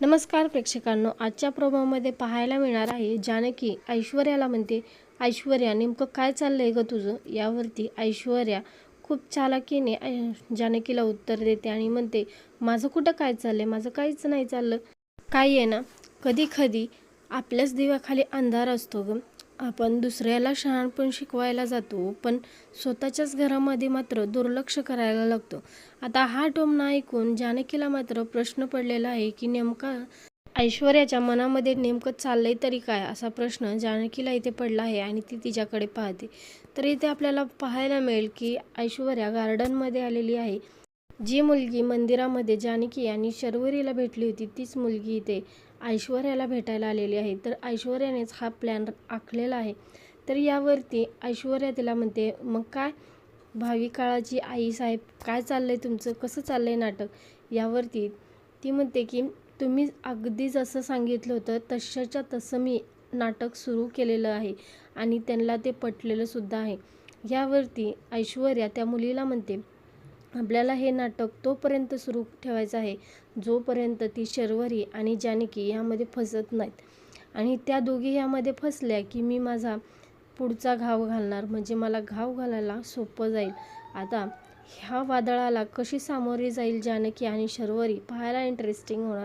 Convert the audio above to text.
नमस्कार प्रेक्षकांनो आजच्या प्रोमोमध्ये पाहायला मिळणार आहे जानकी ऐश्वर्याला म्हणते ऐश्वर्या नेमकं काय चाललंय ग तुझं? यावरती ऐश्वर्या खूप चालाकीने जानकीला उत्तर देते आणि म्हणते माझं कुठं काय चाललंय? माझं काहीच नाही चाललं. काय आहे ना कधी कधी आपल्याच दिव्याखाली अंधार असतो गं. आपण दुसऱ्याला शहाणपण शिकवायला जातो पण स्वतःच्याच घरामध्ये मात्र दुर्लक्ष करायला लागतो. आता हा टोमना ऐकून जानकीला मात्र प्रश्न पडलेला आहे की नेमका ऐश्वर्याच्या मनामध्ये नेमकं चाललंय तरी काय असा प्रश्न जानकीला इथे पडला आहे आणि ती तिच्याकडे पाहते. तर इथे आपल्याला पाहायला मिळेल की ऐश्वर्या गार्डनमध्ये आलेली आहे. जी मुलगी मंदिरामध्ये जानकी आणि शर्वरीला भेटली होती तीच मुलगी इथे ऐश्वर्याला भेटायला आलेली आहे. तर ऐश्वर्यानेच हा प्लॅन आखलेला आहे. तर यावरती ऐश्वर्या तिला म्हणते मग काय? भावी काळाची आई साहेब काय चाललंय तुमचं? कसं चाललंय नाटक? यावरती ती म्हणते की तुम्ही अगदी जसं सांगितलं होतं तशाच्या तसं मी नाटक सुरू केलेलं आहे आणि त्यांना ते पटलेलं सुद्धा आहे. यावरती ऐश्वर्या त्या मुलीला म्हणते आपल्याला हे नाटक तोपर्यंत सुरू ठेवायचं आहे जोपर्यंत ती शर्वरी आणि जानकी यामध्ये फसत नाहीत. आणि त्या दोघी यामध्ये फसल्या की मी माझा पुढचा घाव घालणार म्हणजे मला घाव घालायला सोपं जाईल. आता ह्या वादळाला कशी सामोरी जाईल जानकी आणि शर्वरी पाहायला इंटरेस्टिंग होणार